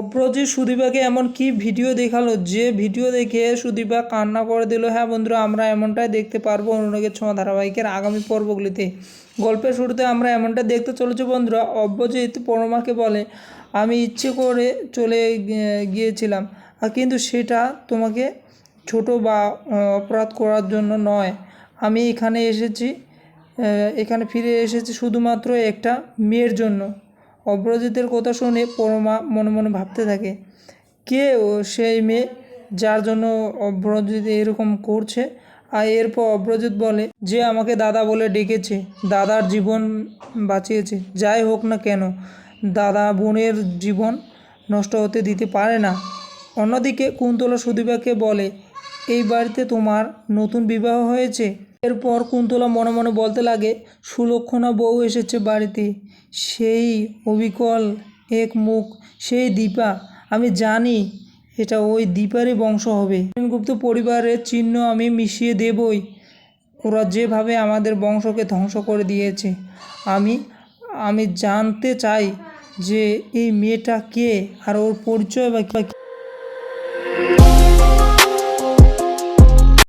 অপ্রজিৎ সুদীপাকে এমন কি ভিডিও দেখাল? যে ভিডিও দেখে সুদীপা কান্না করে দিল হ্যাঁ বন্ধুরা, আমরা এমনটাই দেখতে পারব অনুরাগের ছোঁয়া ধারাবাহিকের আগামী পর্বগুলিতে। গল্পের শুরুতে আমরা এমনটা দেখতে চলেছি বন্ধুরা। অব্যজিৎ পরমাকে বলে, আমি ইচ্ছে করে চলে গিয়েছিলাম কিন্তু সেটা তোমাকে ছোট বা অপরাধ করার জন্য নয়। আমি এখানে এসেছি এখানে ফিরে এসেছি শুধুমাত্র একটা মেয়ের জন্য। অপরাজিতের কথা শুনে পরমা মনে মনে ভাবতে থাকে, কে ও সেই মেয়ে যার জন্য অপরাজিৎ এরকম করছে? আর এরপর অপরাজিৎ বলে, যে আমাকে দাদা বলে ডেকেছে, দাদার জীবন বাঁচিয়েছে, যাই হোক না কেন, দাদা বোনের জীবন নষ্ট হতে দিতে পারে না। অন্যদিকে কুন্তলা সুদীপাকে বলে, এই বাড়িতে তোমার নতুন বিবাহ হয়েছে? এরপর কুন্তলা মনে মনে বলতে লাগে, সুলক্ষণা বউ এসেছে বাড়িতে। সেই অবিকল এক মুখ, সেই দীপা। আমি জানি এটা ওই দীপারই বংশ হবে। সেনগুপ্ত পরিবারের চিহ্ন আমি মিশিয়ে দেবই। ওরা যেভাবে আমাদের বংশকে ধ্বংস করে দিয়েছে। আমি আমি জানতে চাই যে এই মেয়েটা কে? আর ওর পরিচয় বা